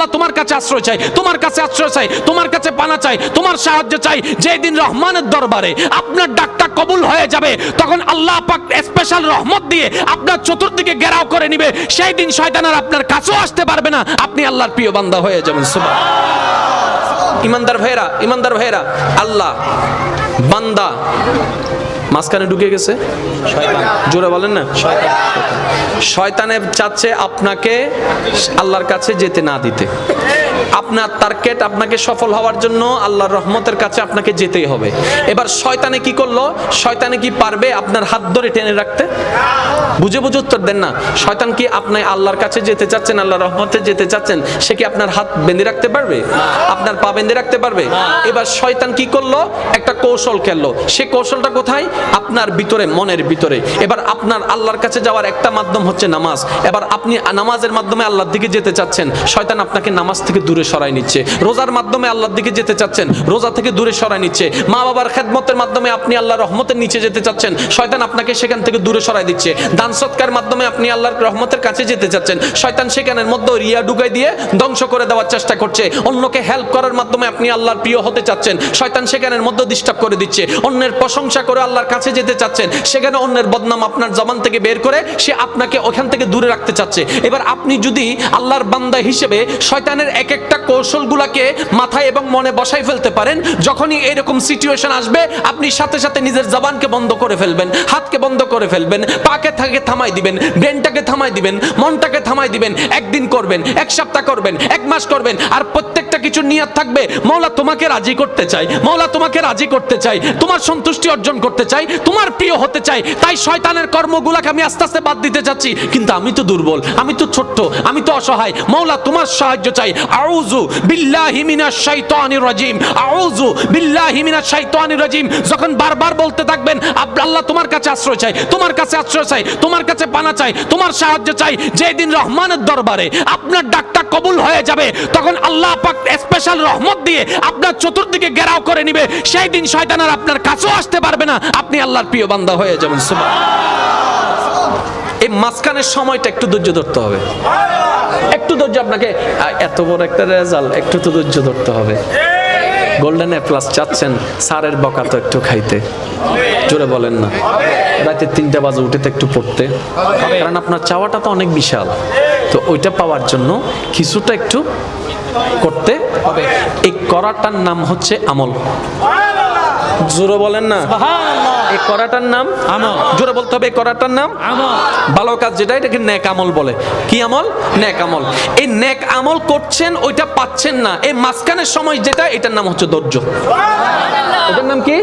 আল্লাহ তোমার কাছে আশ্রয় চাই, তোমার কাছে আশ্রয় চাই, তোমার কাছে পানা চাই, তোমার সাহায্য চাই। যেদিন রহমানের দরবারে আপনার ডাকটা কবুল হয়ে যাবে, তখন আল্লাহ পাক স্পেশাল রহমত দিয়ে আপনার চতুর্দিকে ঘেরাও করে নিবে। সেই দিন শয়তান আর আপনার কাছেও আসতে পারবে না। আপনি আল্লাহর প্রিয় বান্দা হয়ে যাবেন সুবহান ইমানদার ভাইরা ইমানদার ভাইরা আল্লাহ বান্দা। মাঝখানে ঢুকে গেছে? জোরে বলেন না? শয়তানে। চাচ্ছে আপনাকে আল্লাহর কাছে যেতে না দিতে। আপনার টার্গেট আপনাকে সফল হওয়ার জন্য আল্লাহর রহমতের কাছে আপনাকে যেতেই হবে। এবার শয়তানে কি করল? শয়তানে কি পারবে আপনার হাত ধরে টেনে রাখতে? বুঝে বুঝে উত্তর দেন না। শয়তান কি আপনি আল্লাহর কাছে যেতে চাচ্ছেন, আল্লাহর রহমতে যেতে চাচ্ছেন? সে কি আপনার হাত বেঁধে রাখতে পারবে? আপনার পা বেঁধে রাখতে পারবে? এবার শয়তান কি করল? একটা কৌশল খেললো। সে কৌশলটা কোথায়? আপনার ভিতরে, মনের ভিতরে। এবার আপনার আল্লাহর কাছে যাওয়ার একটা মাধ্যম হচ্ছে নামাজ। এবার আপনি নামাজের মাধ্যমে আল্লাহর দিকে যেতে চাচ্ছেন। শয়তান আপনাকে নামাজ থেকে দূরে সরাই নিচ্ছে। রোজার মাধ্যমে আল্লাহর দিকে যেতে চাচ্ছেন, রোজা থেকে দূরে সরাই নিচ্ছে। মা বাবার খেদমতের মাধ্যমে আপনি আল্লাহর রহমতের নিচে যেতে চাচ্ছেন, শয়তান আপনাকে সেখান থেকে দূরে সরাই দিচ্ছে। দান সৎকার মাধ্যমে আপনি আল্লাহর রহমতের কাছে যেতে চাচ্ছেন, শয়তান সেখানের মধ্যে রিয়া ডুগাই দিয়ে ধ্বংস করে দেওয়ার চেষ্টা করছে। অন্যকে হেল্প করার মাধ্যমে আপনি আল্লাহর প্রিয় হতে চাচ্ছেন, শয়তান সেখানের মধ্যে ডিস্টার্ব করে দিচ্ছে। অন্যের প্রশংসা করে আল্লাহর কাছে যেতে চাচ্ছেন, সেখানে অন্যের বদনাম আপনার জবান থেকে বের করে সে আপনাকে ওখান থেকে দূরে রাখতে চাচ্ছে। এবার আপনি যদি আল্লাহর বান্দা হিসেবে শয়তানের এক এক একটা কৌশলগুলাকে মাথায় এবং মনে বসাই ফেলতে পারেন। যখনই এরকম সিচুয়েশন আসবে, আপনি সাথে সাথে নিজের জবানকে বন্ধ করে ফেলবেন, হাতকে বন্ধ করে ফেলবেন, পাকে থাকে থামাই দিবেন, ব্রেনটাকে থামাই দিবেন, মনটাকে থামাই দিবেন, একদিন করবেন, এক সপ্তাহ করবেন, এক মাস করবেন, আর প্রত্যেকটা কিছু নিয়ত থাকবে মৌলা তোমাকে রাজি করতে চাই মৌলা তোমাকে রাজি করতে চাই তোমার সন্তুষ্টি অর্জন করতে চাই তোমার প্রিয় হতে চাই তাই শয়তানের কর্মগুলাকে আমি আস্তে আস্তে বাদ দিতে চাচ্ছি। কিন্তু আমি তো দুর্বল, আমি তো ছোট্ট, আমি তো অসহায় মৌলা তোমার সাহায্য চাই। আউযু বিল্লাহি মিনাশ শাইতানির রাজিম, আউযু বিল্লাহি মিনাশ শাইতানির রাজিম। যখন বারবার বলতে থাকবেন আল্লাহ তোমার কাছে আশ্রয় চাই তোমার কাছে আশ্রয় চাই তোমার কাছে পানা চাই তোমার সাহায্য চাই যেদিন রহমানের দরবারে আপনার ডাকটা কবুল হয়ে যাবে, তখন আল্লাহ পাক স্পেশাল রহমত দিয়ে আপনার চতুর্দিকে ঘেরাও করে নিবে। সেই দিন শয়তান আর আপনার কাছেও আসতে পারবে না। আপনি আল্লাহর প্রিয় বান্দা হয়ে যাবেন। সুবহান এই মাঝখানের সময়টা একটু ধৈর্য ধরতে হবে। একটু ধৈর্য আপনাকে এত বড় একটা রেজাল্ট, একটু তো ধৈর্য ধরতে হবে। গোল্ডেন এ প্লাস চাচ্ছেন স্যারের বকা তো একটু খাইতে। জোরে বলেন না। রাতে তিনটা বাজে উঠে একটু পড়তে। কারণ আপনার চাওয়াটা তো অনেক বিশাল। তো ওইটা পাওয়ার জন্য কিছুটা একটু করতে হবে। এই করাটার নাম হচ্ছে আমল। জোরে বলেন না। এই করাটার নাম আমল। জোরে বলতে হবে এই করাটার নাম। আমল। ভালো কাজ যেটা এটাকে নেক আমল বলে। কি আমল? নেক আমল। এই নেক আমল করছেন ওইটা পাচ্ছেন না। এই মাঝখানের সময় যেটা এটার নাম হচ্ছে ধৈর্য। এটার নাম কি?